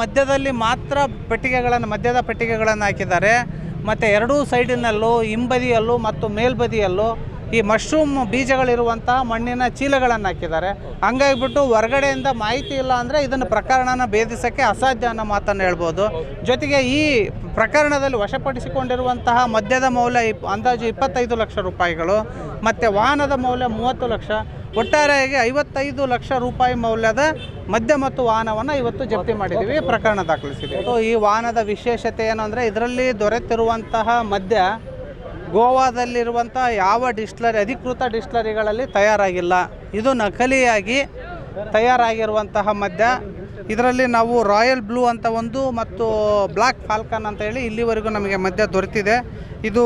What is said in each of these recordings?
ಮಧ್ಯದಲ್ಲಿ ಮಾತ್ರ ಪೆಟ್ಟಿಗೆಗಳನ್ನು ಮಧ್ಯದ ಪೆಟ್ಟಿಗೆಗಳನ್ನು ಹಾಕಿದ್ದಾರೆ. ಮತ್ತು ಎರಡೂ ಸೈಡಿನಲ್ಲೂ ಹಿಂಬದಿಯಲ್ಲೂ ಮತ್ತು ಮೇಲ್ಬದಿಯಲ್ಲೂ ಈ ಮಶ್ರೂಮ್ ಬೀಜಗಳಿರುವಂತಹ ಮಣ್ಣಿನ ಚೀಲಗಳನ್ನು ಹಾಕಿದ್ದಾರೆ. ಹಂಗಾಗಿಬಿಟ್ಟು ಹೊರಗಡೆಯಿಂದ ಮಾಹಿತಿ ಇಲ್ಲ ಅಂದರೆ ಇದನ್ನು ಪ್ರಕರಣನ ಭೇದಿಸೋಕ್ಕೆ ಅಸಾಧ್ಯ ಅನ್ನೋ ಮಾತನ್ನು ಹೇಳ್ಬೋದು. ಜೊತೆಗೆ ಈ ಪ್ರಕರಣದಲ್ಲಿ ವಶಪಡಿಸಿಕೊಂಡಿರುವಂತಹ ಮದ್ಯದ ಮೌಲ್ಯ ಅಂದಾಜು ಇಪ್ಪತ್ತೈದು ಲಕ್ಷ ರೂಪಾಯಿಗಳು, ಮತ್ತು ವಾಹನದ ಮೌಲ್ಯ ಮೂವತ್ತು ಲಕ್ಷ, ಒಟ್ಟಾರೆಯಾಗಿ ಐವತ್ತೈದು ಲಕ್ಷ ರೂಪಾಯಿ ಮೌಲ್ಯದ ಮದ್ಯ ಮತ್ತು ವಾಹನವನ್ನು ಇವತ್ತು ಜಪ್ತಿ ಮಾಡಿದ್ದೀವಿ, ಪ್ರಕರಣ ದಾಖಲಿಸಿದ್ದೀವಿ. ಈ ವಾಹನದ ವಿಶೇಷತೆ ಏನು ಅಂದರೆ ಇದರಲ್ಲಿ ದೊರೆತಿರುವಂತಹ ಮದ್ಯ ಗೋವಾದಲ್ಲಿರುವಂಥ ಯಾವ ಡಿಸ್ಟ್ಲರಿ, ಅಧಿಕೃತ ಡಿಸ್ಟ್ಲರಿಗಳಲ್ಲಿ ತಯಾರಾಗಿಲ್ಲ. ಇದು ನಕಲಿಯಾಗಿ ತಯಾರಾಗಿರುವಂತಹ ಮದ್ಯ. ಇದರಲ್ಲಿ ನಾವು ರಾಯಲ್ ಬ್ಲೂ ಅಂತ ಒಂದು ಮತ್ತು ಬ್ಲ್ಯಾಕ್ ಫಾಲ್ಕನ್ ಅಂತ ಹೇಳಿ ಇಲ್ಲಿವರೆಗೂ ನಮಗೆ ಮದ್ಯ ದೊರೆತಿದೆ. ಇದು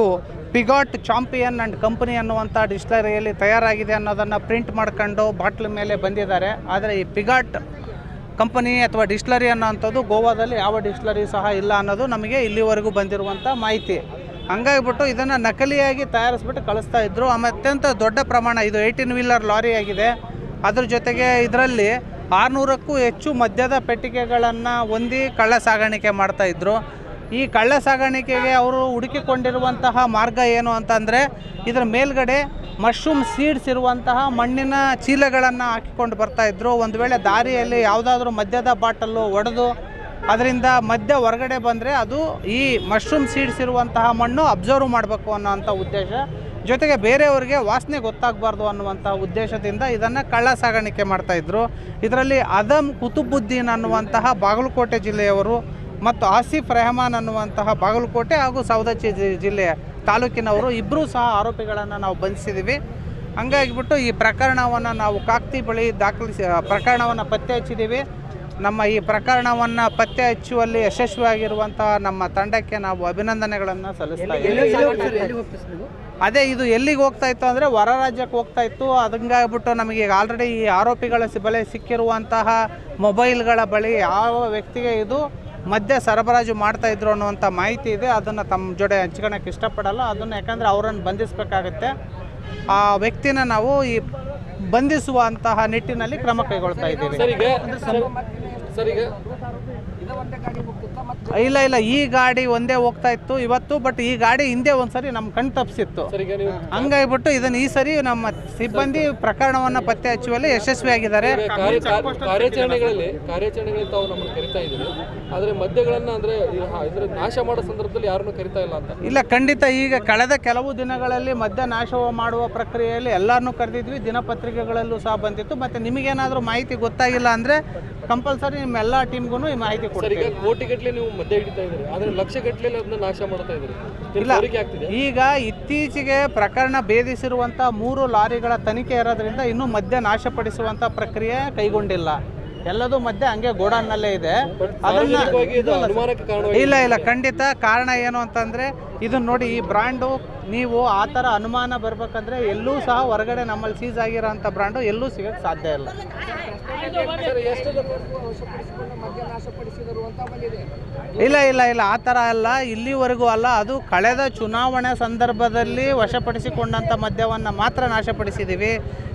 ಪಿಗಾಟ್ ಚಾಂಪಿಯನ್ ಆ್ಯಂಡ್ ಕಂಪನಿ ಅನ್ನುವಂಥ ಡಿಸ್ಟ್ಲರಿಯಲ್ಲಿ ತಯಾರಾಗಿದೆ ಅನ್ನೋದನ್ನು ಪ್ರಿಂಟ್ ಮಾಡ್ಕೊಂಡು ಬಾಟ್ಲ್ ಮೇಲೆ ಬಂದಿದ್ದಾರೆ. ಆದರೆ ಈ ಪಿಗಾಟ್ ಕಂಪನಿ ಅಥವಾ ಡಿಸ್ಟ್ಲರಿ ಅನ್ನೋವಂಥದ್ದು ಗೋವಾದಲ್ಲಿ ಯಾವ ಡಿಸ್ಟ್ಲರಿ ಸಹ ಇಲ್ಲ ಅನ್ನೋದು ನಮಗೆ ಇಲ್ಲಿವರೆಗೂ ಬಂದಿರುವಂಥ ಮಾಹಿತಿ. ಹಂಗಾಗಿಬಿಟ್ಟು ಇದನ್ನು ನಕಲಿಯಾಗಿ ತಯಾರಿಸ್ಬಿಟ್ಟು ಕಳಿಸ್ತಾ ಆಮೇಲೆ ಅತ್ಯಂತ ದೊಡ್ಡ ಪ್ರಮಾಣ ಇದು ಏಯ್ಟೀನ್ ವೀಲರ್ ಲಾರಿ ಆಗಿದೆ. ಅದ್ರ ಜೊತೆಗೆ ಇದರಲ್ಲಿ ಆರುನೂರಕ್ಕೂ ಹೆಚ್ಚು ಮದ್ಯದ ಪೆಟ್ಟಿಗೆಗಳನ್ನು ಹೊಂದಿ ಕಳ್ಳ ಸಾಗಾಣಿಕೆ ಮಾಡ್ತಾ ಇದ್ರು. ಈ ಕಳ್ಳ ಸಾಗಾಣಿಕೆಗೆ ಅವರು ಹುಡುಕಿಕೊಂಡಿರುವಂತಹ ಮಾರ್ಗ ಏನು ಅಂತಂದರೆ, ಇದರ ಮೇಲ್ಗಡೆ ಮಶ್ರೂಮ್ ಸೀಡ್ಸ್ ಇರುವಂತಹ ಮಣ್ಣಿನ ಚೀಲಗಳನ್ನು ಹಾಕಿಕೊಂಡು ಬರ್ತಾ ಇದ್ರು. ಒಂದು ವೇಳೆ ದಾರಿಯಲ್ಲಿ ಯಾವುದಾದ್ರೂ ಮದ್ಯದ ಬಾಟಲ್ಲು ಒಡೆದು ಅದರಿಂದ ಮಧ್ಯ ಹೊರಗಡೆ ಬಂದರೆ ಅದು ಈ ಮಶ್ರೂಮ್ ಸೀಡ್ಸ್ ಇರುವಂತಹ ಮಣ್ಣು ಅಬ್ಸರ್ವ್ ಮಾಡಬೇಕು ಅನ್ನೋಂಥ ಉದ್ದೇಶ. ಜೊತೆಗೆ ಬೇರೆಯವರಿಗೆ ವಾಸನೆ ಗೊತ್ತಾಗಬಾರ್ದು ಅನ್ನುವಂಥ ಉದ್ದೇಶದಿಂದ ಇದನ್ನು ಕಳ್ಳ ಸಾಗಾಣಿಕೆ ಮಾಡ್ತಾಯಿದ್ರು ಇದರಲ್ಲಿ ಅದಮ್ ಕುತುಬುದ್ದೀನ್ ಅನ್ನುವಂತಹ ಬಾಗಲಕೋಟೆ ಜಿಲ್ಲೆಯವರು ಮತ್ತು ಆಸಿಫ್ ರೆಹಮಾನ್ ಅನ್ನುವಂತಹ ಬಾಗಲಕೋಟೆ ಹಾಗೂ ಜಿ- ಜಿಲ್ಲೆಯ ತಾಲೂಕಿನವರು ಇಬ್ಬರೂ ಸಹ ಆರೋಪಿಗಳನ್ನು ನಾವು ಬಂಧಿಸಿದ್ದೀವಿ ಹಂಗಾಗಿಬಿಟ್ಟು ಈ ಪ್ರಕರಣವನ್ನು ನಾವು ಕಾಕ್ತಿ ಬಳಿ ದಾಖಲಿಸಿ, ಪ್ರಕರಣವನ್ನು ಪತ್ತೆ ಹಚ್ಚಿದ್ದೀವಿ ನಮ್ಮ ಈ ಪ್ರಕರಣವನ್ನು ಪತ್ತೆ ಹಚ್ಚುವಲ್ಲಿ ಯಶಸ್ವಿಯಾಗಿರುವಂತಹ ನಮ್ಮ ತಂಡಕ್ಕೆ ನಾವು ಅಭಿನಂದನೆಗಳನ್ನು ಸಲ್ಲಿಸ್ತಾ ಇದ್ದೀವಿ. ಅದೇ ಇದು ಎಲ್ಲಿಗೆ ಹೋಗ್ತಾ ಇತ್ತು ಅಂದರೆ ಹೊರ ರಾಜ್ಯಕ್ಕೆ ಹೋಗ್ತಾ ಇತ್ತು. ಅದಂಗಾಗ್ಬಿಟ್ಟು ನಮಗೆ ಈಗ ಆಲ್ರೆಡಿ ಈ ಆರೋಪಿಗಳ ಸಿ- ಬಳಿ ಸಿಕ್ಕಿರುವಂತಹ ಮೊಬೈಲ್ಗಳ ಬಳಿ ಯಾವ ವ್ಯಕ್ತಿಗೆ ಇದು ಮಧ್ಯ ಸರಬರಾಜು ಮಾಡ್ತಾ ಇದ್ರು ಅನ್ನುವಂಥ ಮಾಹಿತಿ ಇದೆ. ಅದನ್ನು ತಮ್ಮ ಜೊತೆ ಹಂಚ್ಕೊಳಕ್ಕೆ ಇಷ್ಟಪಡಲ್ಲ. ಅದನ್ನು ಯಾಕಂದರೆ ಅವರನ್ನು ಬಂಧಿಸಬೇಕಾಗತ್ತೆ. ಆ ವ್ಯಕ್ತಿನ ನಾವು ಈ ಬಂಧಿಸುವಂತಹ ನಿಟ್ಟಿನಲ್ಲಿ ಕ್ರಮ ಕೈಗೊಳ್ತಾ ಇದ್ದೀವಿ. ಸರ್ ಈಗ? ಇಲ್ಲ ಇಲ್ಲ ಈ ಗಾಡಿ ಒಂದೇ ಹೋಗ್ತಾ ಇತ್ತು ಇವತ್ತು ಬಟ್ ಈ ಗಾಡಿ ಹಿಂದೆ ಒಂದ್ಸರಿ ನಮ್ಮ ಕಣ್ ತಪ್ಸಿತ್ತು ಹಂಗಾಗ್ಬಿಟ್ಟು ಇದನ್ನ ಈ ಸರಿ ನಮ್ಮ ಸಿಬ್ಬಂದಿ ಪ್ರಕರಣವನ್ನ ಪತ್ತೆ ಹಚ್ಚುವಲ್ಲಿ ಯಶಸ್ವಿ ಆಗಿದ್ದಾರೆ ಕಾರ್ಯ- ಕಾರ್ಯಾಚರಣೆಗಳಲ್ಲಿ ಕಾರ್ಯಾಚರಣೆಗಳಲ್ಲಿ ತಾವು ನಮ್ಮನ್ನು ಕರಿತಾ ಇದ್ದೀರಿ. ಆದರೆ ಮದ್ಯಗಳನ್ನ ಅಂದ್ರೆ ಇದ್ರ ನಾಶ ಮಾಡೋ ಸಂದರ್ಭದಲ್ಲಿ ಯಾರನ್ನು ಕರಿತಾ ಇಲ್ಲ ಅಂತ. ಇಲ್ಲ ಖಂಡಿತ ಈಗ ಕಳೆದ ಕೆಲವು ದಿನಗಳಲ್ಲಿ ಮದ್ಯ ನಾಶ ಮಾಡುವ ಪ್ರಕ್ರಿಯೆಯಲ್ಲಿ ಎಲ್ಲರನ್ನೂ ಕರೆದಿದ್ವಿ. ದಿನಪತ್ರಿಕೆಗಳಲ್ಲೂ ಸಹ ಬಂದಿತ್ತು. ಮತ್ತೆ ನಿಮಗೇನಾದರೂ ಮಾಹಿತಿ ಗೊತ್ತಾಗಿಲ್ಲ ಅಂದ್ರೆ ಕಂಪಲ್ಸರಿ ನಿಮ್ಮ ಎಲ್ಲ ಟೀಮ್ಗೂ ಈ ಮಾಹಿತಿ ಸರ್ ಈಗ ಕೊಡ್ತೀವಿ. ಕೋಟಿಗಟ್ಟಲೆ ನೀವು ಮದ್ಯ ಹಿಡಿತಾ ಇದ್ದೀರಿ. ಆದರೆ ಲಕ್ಷ ಗಟ್ಟಲೆ ಅದನ್ನ ನಾಶ ಮಾಡ್ತಾ ಇದ್ದೀರಿ. ಇಲ್ಲ. ಆಗ್ತಿದೆ? ಈಗ ಇತ್ತೀಚೆಗೆ ಪ್ರಕರಣ ಭೇದಿಸಿರುವಂಥ ಮೂರು ಲಾರಿಗಳ ತನಿಖೆ ಇರೋದ್ರಿಂದ ಇನ್ನೂ ಮದ್ಯ ನಾಶಪಡಿಸುವಂಥ ಪ್ರಕ್ರಿಯೆ ಕೈಗೊಂಡಿಲ್ಲ. ಎಲ್ಲದೂ ಮದ್ಯ ಹಂಗೆ ಗೋಡಾನ್ನಲ್ಲೇ ಇದೆ. ಅದನ್ನ ಸಾರ್ವಜನಿಕವಾಗಿ ಇದು ಅನುಮಾನಕ್ಕೆ ಕಾರಣವಾಗಿ ಇಲ್ಲ ಇಲ್ಲ ಖಂಡಿತ ಕಾರಣ ಏನು ಅಂತಂದರೆ ಇದು ನೋಡಿ ಈ ಬ್ರ್ಯಾಂಡು ನೀವು ಆ ಥರ ಅನುಮಾನ ಬರ್ಬೇಕಂದ್ರೆ ಎಲ್ಲೂ ಸಹ ಹೊರಗಡೆ ನಮ್ಮಲ್ಲಿ ಸೀಸ್ ಆಗಿರೋ ಬ್ರ್ಯಾಂಡು ಎಲ್ಲೂ ಸಿಗೋಕ್ಕೆ ಸಾಧ್ಯ ಇಲ್ಲ. ಇಲ್ಲ ಇಲ್ಲ ಇಲ್ಲ, ಆ ಥರ ಅಲ್ಲ. ಇಲ್ಲಿವರೆಗೂ ಅಲ್ಲ, ಅದು ಕಳೆದ ಚುನಾವಣೆ ಸಂದರ್ಭದಲ್ಲಿ ವಶಪಡಿಸಿಕೊಂಡಂಥ ಮದ್ಯವನ್ನು ಮಾತ್ರ ನಾಶಪಡಿಸಿದ್ದೀವಿ.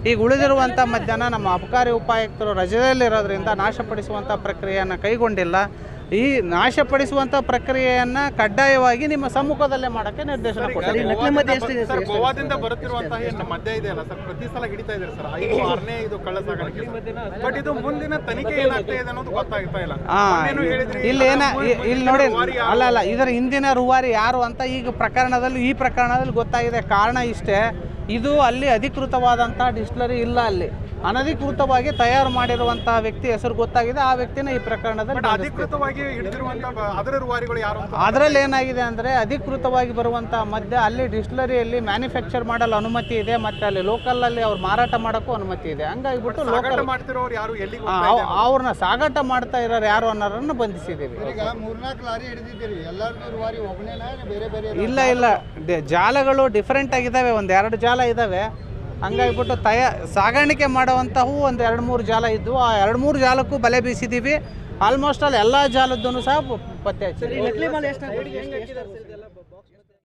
ಈಗ ಉಳಿದಿರುವಂಥ ಮದ್ಯನ ನಮ್ಮ ಅಬಕಾರಿ ಉಪಾಯುಕ್ತರು ರಜೆಯಲ್ಲಿರೋದ್ರಿಂದ ನಾಶಪಡಿಸುವಂಥ ಪ್ರಕ್ರಿಯೆಯನ್ನು ಕೈಗೊಂಡಿಲ್ಲ. ಈ ನಾಶಪಡಿಸುವಂಥ ಪ್ರಕ್ರಿಯೆಯನ್ನು ಕಡ್ಡಾಯವಾಗಿ ನಿಮ್ಮ ಸಮ್ಮುಖದಲ್ಲೇ ಮಾಡಕ್ಕೆ ನಿರ್ದೇಶನ ಕೊಡ್ತಾರೆ ಸರ್ ಗೋವಾದಿಂದ ಬರುತ್ತಿರುವಂತಹ ಏನು ಮದ್ಯ ಇದೆಯಲ್ಲ ಸರ್ ಪ್ರತಿ ಸಲ ಹಿಡಿತಾ ಇದ್ದಾರೆ ಸರ್. ಐದು ಆರನೇ ಇದು ಕಳ್ಳ ಸಾಗಾಣಿಕೆ ಬಟ್ ಇದು ಮುಂದಿನ ತನಿಖೆ ಏನಾಗ್ತಾ ಇದೆ ಅನ್ನೋದು ಗೊತ್ತಾಗ್ತಾ ಇಲ್ಲ. ಇಲ್ಲಿ ಏನ ಇಲ್ಲಿ ನೋಡಿ ಅಲ್ಲ ಅಲ್ಲ ಇದರ ಹಿಂದಿನ ರೂವಾರಿ ಯಾರು ಅಂತ ಈಗ ಪ್ರಕರಣದಲ್ಲಿ ಈ ಪ್ರಕರಣದಲ್ಲಿ ಗೊತ್ತಾಗಿದೆ. ಕಾರಣ ಇಷ್ಟೇ. ಇದು ಅಲ್ಲಿ ಅಧಿಕೃತವಾದಂತಹ ಡಿಸ್ಟಿಲರಿ ಇಲ್ಲ ಅಲ್ಲಿ. ಅನಧಿಕೃತವಾಗಿ ತಯಾರು ಮಾಡಿರುವಂತಹ ವ್ಯಕ್ತಿ ಹೆಸರು ಗೊತ್ತಾಗಿದೆ. ಆ ವ್ಯಕ್ತಿನ ಈ ಪ್ರಕರಣದಲ್ಲಿ. ಅಧಿಕೃತವಾಗಿ ಹಿಡಿದಿರುವಂತಹ ಅದರ ರೂವಾರಿಗಳು ಯಾರು ಅಂತ ಅದರಲ್ಲಿ ಏನಾಗಿದೆ ಅಂದರೆ ಅಧಿಕೃತವಾಗಿ ಬರುವಂತಹ ಮದ್ಯ ಅಲ್ಲಿ ಡಿಸ್ಟಿಲರಿಯಲ್ಲಿ ಮ್ಯಾನುಫ್ಯಾಕ್ಚರ್ ಮಾಡಲು ಅನುಮತಿ ಇದೆ. ಮತ್ತೆ ಅಲ್ಲಿ ಲೋಕಲ್ ಅಲ್ಲಿ ಅವ್ರು ಮಾರಾಟ ಮಾಡೋಕ್ಕೂ ಅನುಮತಿ ಇದೆ. ಹಂಗಾಗಿಬಿಟ್ಟು ಸಾಗಾಟ ಲೋಕಲ್ ಮಾಡ್ತಿರೋರು ಯಾರು? ಎಲ್ಲಿಗೆ ಅವ್ರನ್ನ ಸಾಗಾಟ ಮಾಡ್ತಾ ಇರೋರು ಯಾರು ಅನ್ನೋರನ್ನು ಬಂಧಿಸಿದ್ದೀವಿ. ಈಗ ಮೂರ್ನಾಲ್ಕು ಲಾರಿ ಹಿಡಿದಿದ್ದೀರಿ. ಎಲ್ಲರಿಗೂ ರೂವಾರಿ ಒಬ್ಬನೇನಾ ಬೇರೆ ಬೇರೆ ಇಲ್ಲ ಇಲ್ಲ. ದೆ- ಜಾಲಗಳು ಡಿಫರೆಂಟ್ ಆಗಿದ್ದಾವೆ. ಒಂದು ಎರಡು ಜಾಲ ಇದ್ದಾವೆ. ಹಂಗಾಗ್ಬಿಟ್ಟು ತಯ ಸಾಗಾಣಿಕೆ ಮಾಡುವಂಥವು ಒಂದು ಎರಡು ಮೂರು ಜಾಲ ಇದ್ದವು ಆ ಎರಡು ಮೂರು ಜಾಲಕ್ಕೂ ಬಲೆ ಬೀಸಿದ್ದೀವಿ ಆಲ್ಮೋಸ್ಟ್ ಅಲ್ಲಿ ಎಲ್ಲ ಜಾಲದ್ದು ಸಹ ಪತ್ತೆ ಹಚ್ಚಿದ್ದೀವಿ